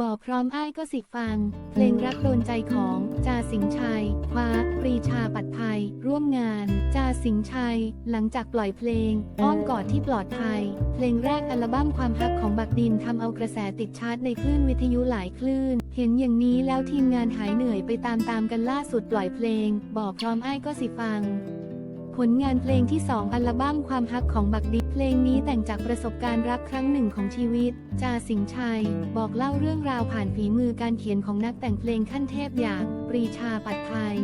บอกพร้อมอ้ายก็สิฟัง เพลงรักโดนใจของจาสิงชัย คว้าปรีชาปัดภัย ร่วมงานจาสิงชัย หลังจากปล่อยเพลง อ้อมกอดที่ปลอดภัย เพลงแรกอัลบั้มความฮักของบักดินทำเอากระแสติดชาร์ตในคลื่นวิทยุหลายคลื่น เห็นอย่างนี้แล้วทีมงานหายเหนื่อยไปตามๆกันล่าสุดปล่อยเพลง บอกพร้อมอ้ายก็สิฟัง ผลงานเพลงที่ 2 อัลบั้มความฮักของบักดิเพลงนี้แต่งจากประสบการณ์รักครั้งหนึ่งของชีวิต จาสิงชัย บอกเล่าเรื่องราวผ่านฝีมือการเขียนของนักแต่งเพลงขั้นเทพอย่าง ปรีชาปัดภัย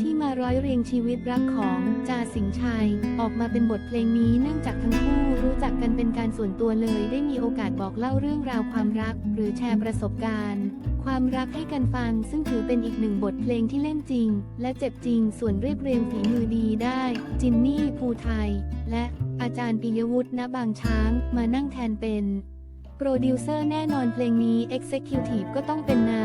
ที่มาร้อยเรียงชีวิตรักของจ่าสิงห์ชัย ออกมาเป็นบทเพลงนี้เนื่องจากทั้งคู่รู้จักกันเป็นการส่วนตัวเลย ได้มีโอกาสบอกเล่าเรื่องราวความรัก หรือแชร์ประสบการณ์ ความรักให้กันฟัง ซึ่งถือเป็นอีกหนึ่งบทเพลงที่เล่นจริง และเจ็บจริง ส่วนเรียบเรียงฝีมือดีได้ จินนี่ภูไทย และอาจารย์ปิยวุฒิณบางช้างมานั่งแทนเป็นโปรดิวเซอร์แน่นอนเพลงนี้ Executive ก็ต้องเป็นนา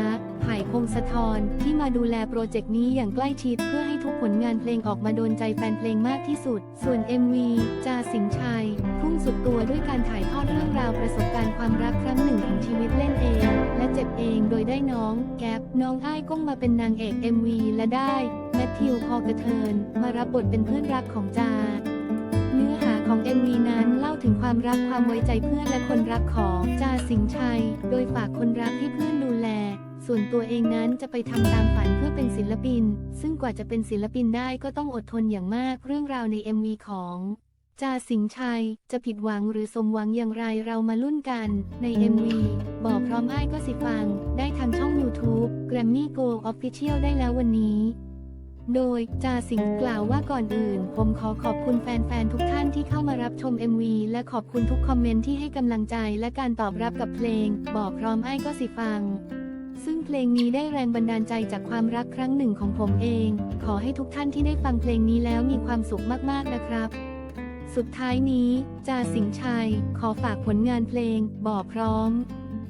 ไผ่พงศธรที่มาดูแลโปรเจกต์นี้อย่างใกล้ชิดเพื่อให้ทุกผลงานเพลงออกมาโดนใจแฟนเพลงมากที่สุด ส่วน MV จาสิงชัย พุ่งสุดตัวด้วยการถ่ายทอดเรื่องราวประสบการณ์ความรักครั้งหนึ่งของชีวิตเล่นเอง และเจ็บเองโดยได้น้อง แก๊ปน้องอ้ายก้งมาเป็นนางเอก MV และได้แมทธิวพอกระเทิน มารับบทเป็นเพื่อนรักของจาเนื้อหาของ MV นั้นเล่าถึงความรักความไว้ใจเพื่อนและคนรักของจาสิงชัย โดยฝากคนรักให้เพื่อนดูแล ส่วนตัวเองนั้นจะไปทำตามฝันเพื่อเป็นศิลปิน ซึ่งกว่าจะเป็นศิลปินได้ก็ต้องอดทนอย่างมากเรื่องราวใน MV ของจาสิงชัย จะผิดหวังหรือสมหวังอย่างไรเรามาลุ้นกันใน MV บอกพร้อมอ้ายก็สิฟัง ได้ทางช่อง YouTube Grammy Go Official ได้แล้ววันนี้ โดยจาสิงกล่าวว่าก่อนอื่น ผมขอขอบคุณแฟน ๆ ทุกท่านที่เข้ามารับชม MV และขอบคุณทุกคอมเมนต์ที่ให้กำลังใจและการตอบรับกับเพลง บอกพร้อมไอ้ายก็สิฟัง เพลงนี้ได้แรงบันดาลใจจากความรักครั้งหนึ่งของผมเอง ขอให้ทุกท่านที่ได้ฟังเพลงนี้แล้วมีความสุขมากๆนะครับ สุดท้ายนี้จ่าสิงชัย ขอฝากผลงานเพลงบอกพร้อม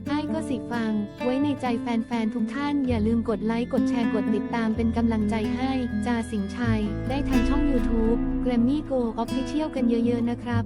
ไอ้ายก็สิฟัง ไว้ในใจแฟนๆ ทุกท่านอย่าลืมกดไลค์กดแชร์กดติดตามเป็นกำลังใจให้จ่าสิงชัย ได้ทางช่อง YouTube Grammy Go Official กันเยอะๆนะครับ